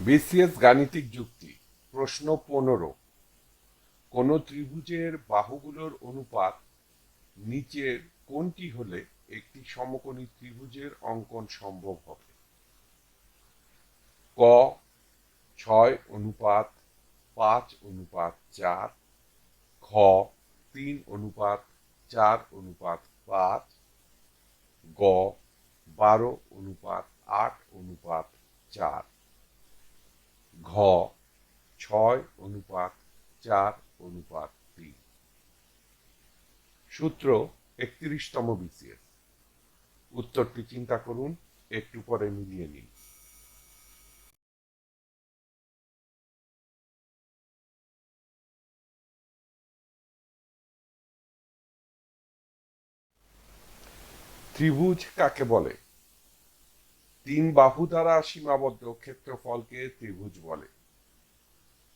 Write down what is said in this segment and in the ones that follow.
BCS গাণিতিক যুক্তি, প্রশ্ন পনেরো। কোন ত্রিভুজের বাহুগুলোর অনুপাত নিচের কোনটি হলে একটি সমকোণী ত্রিভুজের অঙ্কন সম্ভব হবে? ক, ছয় অনুপাত, পাঁচ অনুপাত, চার। খ, তিন অনুপাত, চার অনুপাত, পাঁচ। গ, বারো অনুপাত, আট অনুপাত, চার। ঘ, ছয় অনুপাত চার অনুপাত তিন। সূত্র একত্রিশতম বিসিএস উত্তরটি চিন্তা করুন, একটু পরে মিলিয়ে নিন। ত্রিভুজ কাকে বলে? তিন বাহু দ্বারা সীমাবদ্ধ ক্ষেত্রফলকে ত্রিভুজ বলে।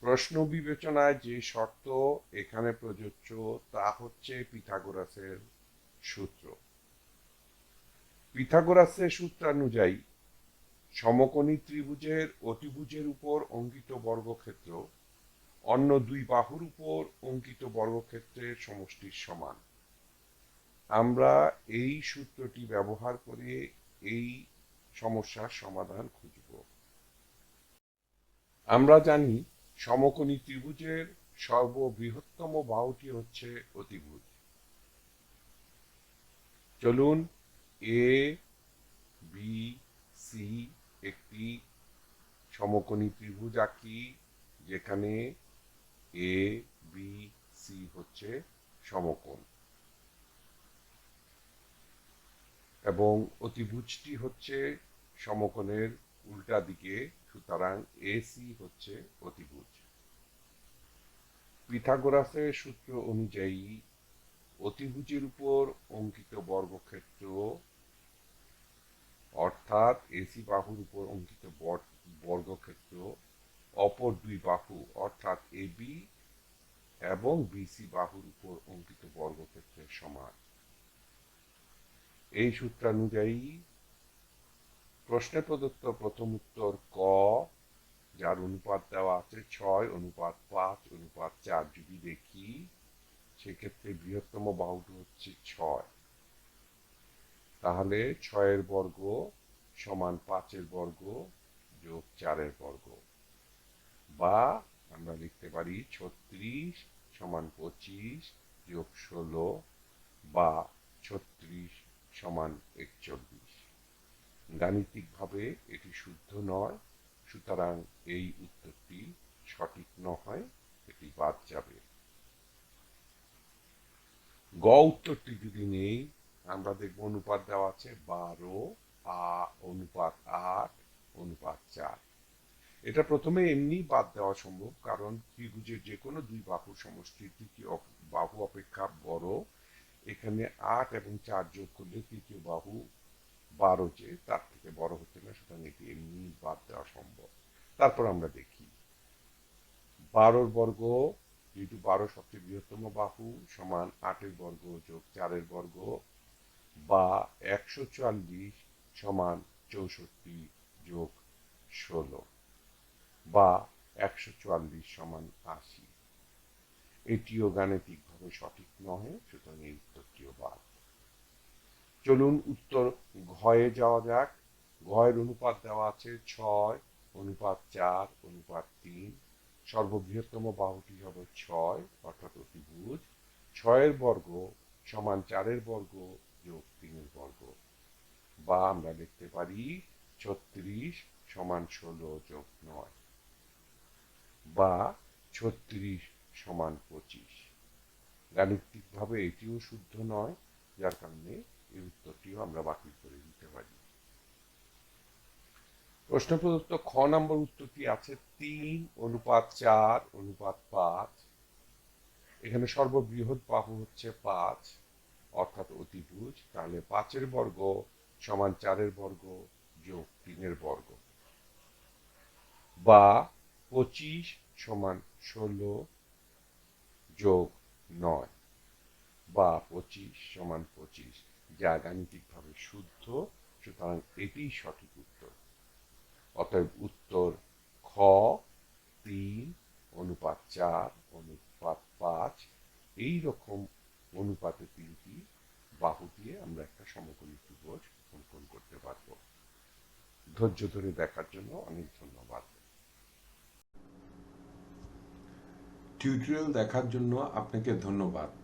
প্রশ্ন বিবেচনায় যে শর্ত এখানে প্রযোজ্য, তা হচ্ছে পিথাগোরাসের সূত্র। পিথাগোরাসের সূত্রানুযায়ী, সমকোণী ত্রিভুজের অতিভুজের উপর অঙ্কিত বর্গক্ষেত্র অন্য দুই বাহুর উপর অঙ্কিত বর্গক্ষেত্রের সমষ্টির সমান। আমরা এই সূত্রটি ব্যবহার করে এই সমস্যার সমাধান খুঁজব। আমরা জানি সমকোণী ত্রিভুজের সর্ববৃহত্তম বাহুটি হচ্ছে অতিভুজ। চলুন এ বি সি একটি সমকোণী ত্রিভুজ আঁকি, যেখানে এ বি সি হচ্ছে সমকোণ। এবং অতিভুজটি হচ্ছে সমকোণের উল্টা দিকে, সুতরাং এসি হচ্ছে অতিভুজ। পিথাগোরাসের সূত্র অনুযায়ী, অতিভুজের উপর অঙ্কিত বর্গক্ষেত্র, অর্থাৎ এসি বাহুর উপর অঙ্কিত বর- বর্গক্ষেত্র, অপর দুই বাহু, অর্থাৎ এবি এবং বিসি বাহুর উপর অঙ্কিত বর্গক্ষেত্রের সমান। এই সূত্রানুযায়ী প্রশ্নে প্রদত্ত প্রথম উত্তর ক, যার অনুপাত দেওয়া আছে ছয়, অনুপাত পাঁচ, অনুপাত চার। যদি দেখি, সেক্ষেত্রে বৃহত্তম বাহুটি হচ্ছে ছয়। তাহলে ছয়ের বর্গ সমান পাঁচের বর্গ যোগ চারের বর্গ। বা আমরা লিখতে পারি ছত্রিশ সমান পঁচিশ যোগ ষোলো বা ছত্রিশ সমান একচল্লিশ। গাণিতিকভাবে এটি শুদ্ধ নয়, সুতরাং এই উত্তরটি সঠিক নয়, এটি বাদ যাবে। গ উত্তরটি যদি নেই, আমরা দেখব অনুপাত দেওয়া আছে বারো, আ, অনুপাত আট, অনুপাত চার। এটা প্রথমে এমনি বাদ দেওয়া সম্ভব, কারণ ত্রিভুজের যে কোনো দুই বাহুর সমষ্টি তৃতীয় বাহু অপেক্ষা বড়। এখানে আট এবং চার যোগ করলে তৃতীয় বাহু বারো যে তার থেকে বড় হচ্ছে না, সুতরাং এটি এমনি বাদ দেওয়া সম্ভব। তারপর আমরা দেখি, বারোর বর্গ যেহেতু বারো সবচেয়ে বৃহত্তম বাহু সমান আটের বর্গ যোগ চারের বর্গ, বা একশো চুয়াল্লিশ সমান চৌষট্টি যোগ ষোলো, বা একশো চুয়াল্লিশ সমান আশি। এটিও গাণিতিকভাবে সঠিক নহে, সুতরাং এই উত্তরটিও বাদ। চলুন উত্তর ঘয়ে যাওয়া যাক। ঘয়ের অনুপাত দেওয়া আছে ছয়, অনুপাত চার, অনুপাত তিন। সর্ববৃহত্তম বাহুটি হবে ছয়, অর্থাৎ অতিভুজ। ছয়ের বর্গ সমান চারের বর্গ যোগ তিনের বর্গ। বা আমরা লিখতে পারি ছত্রিশ সমান ষোলো যোগ নয়। বা ছত্রিশ সমান পঁচিশ। গাণিতিকভাবে এটিও শুদ্ধ নয়, যার কারণে এই উত্তরটিও আমরা বাতিল করে দিতে পারি। প্রশ্ন প্রদত্ত খ নম্বর উত্তরটি আছে তিন অনুপাত চার অনুপাত পাঁচ। এখানে সর্ববৃহৎ বাহু হচ্ছে পাঁচ, অর্থাৎ অতিভুজ। তাহলে পাঁচের বর্গ সমান চারের বর্গ যোগ তিনের বর্গ। বা পঁচিশ সমান ষোলো যোগ নয়। বা পঁচিশ সমান পঁচিশ যা গাণিতিকভাবে শুদ্ধ, সুতরাং এটিই সঠিক উত্তর। অতএব উত্তর খ, তিন, অনুপাত চার, অনুপাত পাঁচ, এই রকম অনুপাতে তিনটি বাহু দিয়ে আমরা একটা সমকোণী ত্রিভুজ অঙ্কন করতে পারব। ধৈর্য ধরে দেখার জন্য অনেক ধন্যবাদ। টিউটোরিয়াল দেখার জন্য আপনাকে ধন্যবাদ।